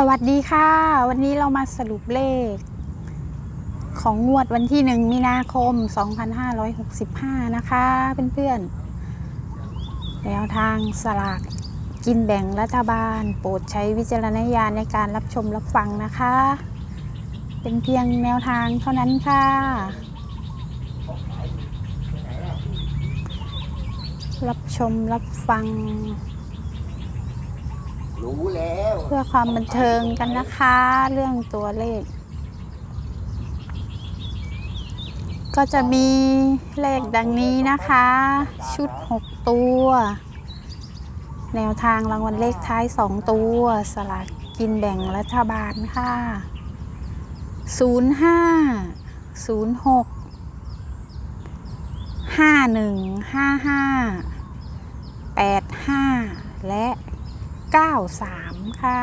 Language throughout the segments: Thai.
สวัสดีค่ะ วันนี้เรามาสรุปเลข ของงวดวันที่1มีนาคม 2565 นะคะเพื่อนๆแนวทางสลากกินแบ่งรัฐบาล โปรดใช้วิจารณญาณในการรับชมรับฟังนะคะ เป็นเพียงแนวทางเท่านั้นค่ะ รับชมรับฟัง รู้แล้ว เพื่อความบันเทิงกันนะคะ เรื่องตัวเลข ก็จะมีเลขดังนี้นะคะ ชุด 6 ตัว แนวทางรางวัลเลขท้าย 2 ตัว สลากกินแบ่งรัฐบาลค่ะ 05 06 51 55 85 และ 93 ค่ะ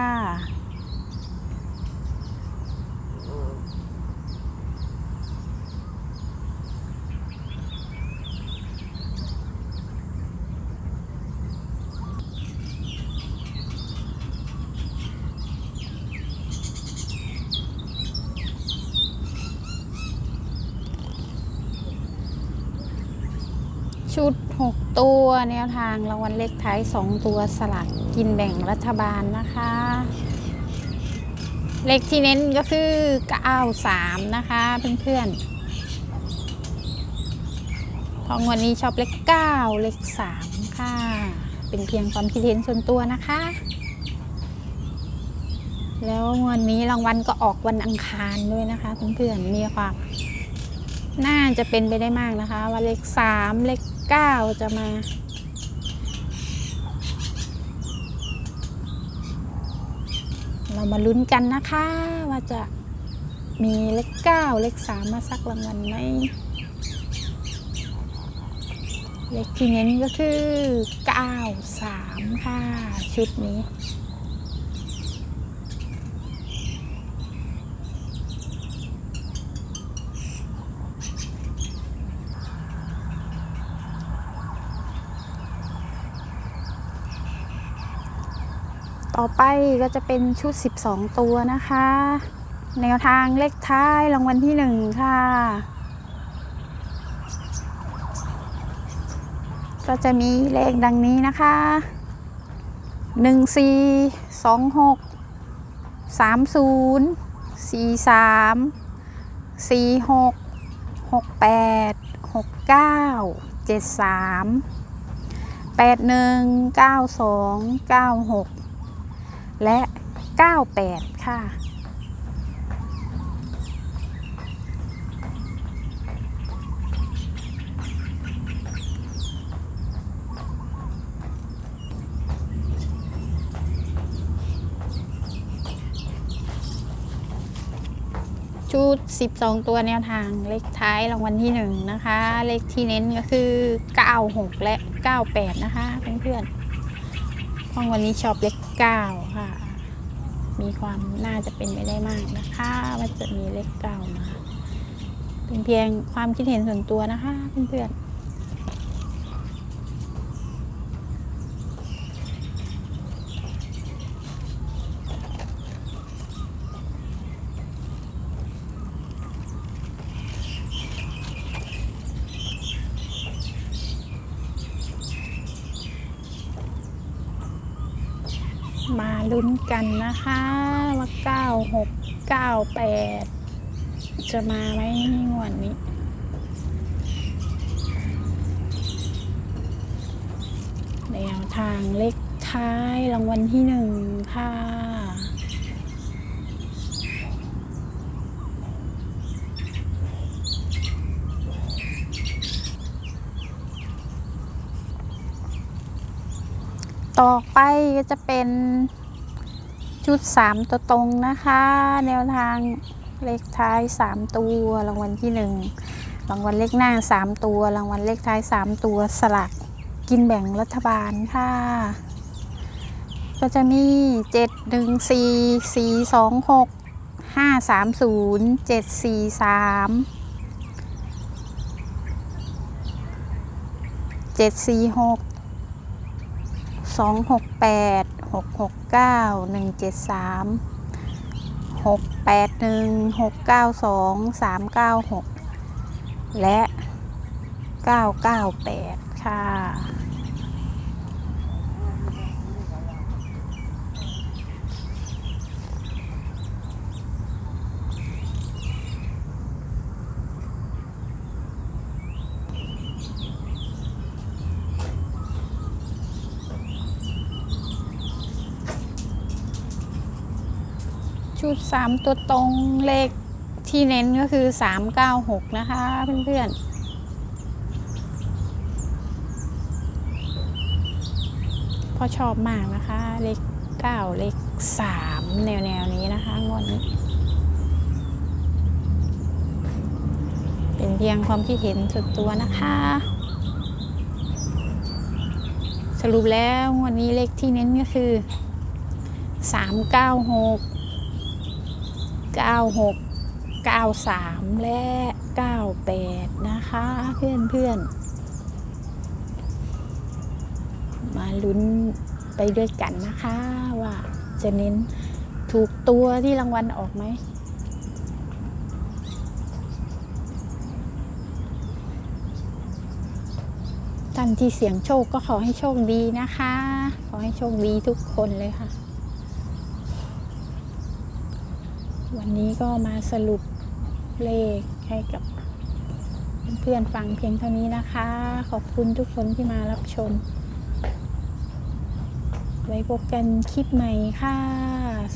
ชุด 6 ตัวแนวทางรางวัลเลขท้าย 2 ตัวสลากกินแบ่งรัฐบาลนะคะ เลขที่เน้นก็คือ 93 นะคะเพื่อนๆของวันนี้ชอบเลข 9 เลข 3 ค่ะ เป็นเพียงความคิดเห็นส่วนตัวนะคะ แล้ววันนี้รางวัลก็ออกวันอังคารด้วยนะคะเพื่อนๆมีความน่าจะเป็นไปได้มากนะคะ ว่าเลขสามเลข เก้าจะมา เรามาลุ้นกันนะคะ ว่าจะมีเลขเก้าเลขสามมาสักรางวัลไหมเลขที่เน้นก็คือเก้าสามค่ะ ชุดนี้ ต่อไปก็จะเป็นชุด 12 ตัวนะคะ แนวทางเลขท้ายรางวัลที่ 1 ค่ะ ก็จะมีเลขดังนี้นะคะ 1 4 2 6 3 0 4 3 4 6 6 8 6 9 7 3 8 1 9 2 9 6 และ 98 ค่ะ ชุด 12 ตัวแนวทางเลขท้ายรางวัลที่ 1 นะคะ เลขที่เน้นก็คือ 96 และ 98 นะคะ เพื่อนๆห้องวันนี้ชอบเลข เก้าค่ะ มีความน่าจะเป็นไปได้มากนะคะว่าจะมีเลขเก้ามาเป็นเพียงความคิดเห็นส่วนตัวนะคะเพื่อนๆ มาลุ้นกันนะคะว่า96 98จะมาไหมงวดนี้แนวทางเลขท้ายรางวัลที่หนึ่งค่ะ ต่อไปก็จะเป็นชุด 3 ตัวตรงนะคะ แนวทางเลขท้าย 3 ตัวรางวัลที่ 1 รางวัลเลขหน้า 3 ตัว รางวัลเลขท้าย 3 ตัวสลักกินแบ่งรัฐบาลค่ะ ก็จะมี 7 1 4 4 2 6 5 3 0 7 4 3 7 4 6 2 6 8 6 6 9 1 7 3หกแปดหนึ่งหกเก้าสองสามเก้าหกและเก้าเก้าแปดค่ะ ชุด 3 ตัวตรงเลขที่เน้นก็คือ 396 นะคะเพื่อนๆพอชอบมากนะคะ เลข9เลข3แนวแนวๆนี้นะคะงวดนี้ เป็นเพียงความคิดเห็นส่วนตัวนะคะ สรุปแล้วงวดนี้เลขที่เน้นก็คือ396 96 93 และ 98 นะคะ เพื่อนเพื่อนมาลุ้นไปด้วยกันนะคะว่าจะเน้นถูกตัวที่รางวัลออกไหมท่านที่เสียงโชคก็ขอให้โชคดีนะคะ ขอให้โชคดีทุกคนเลยค่ะ วันนี้ก็มาสรุปเลขให้กับเพื่อนๆฟังเพียงเท่านี้นะคะ ขอบคุณทุกคนที่มารับชม ไว้พบกันคลิปใหม่ค่ะ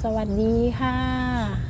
สวัสดีค่ะ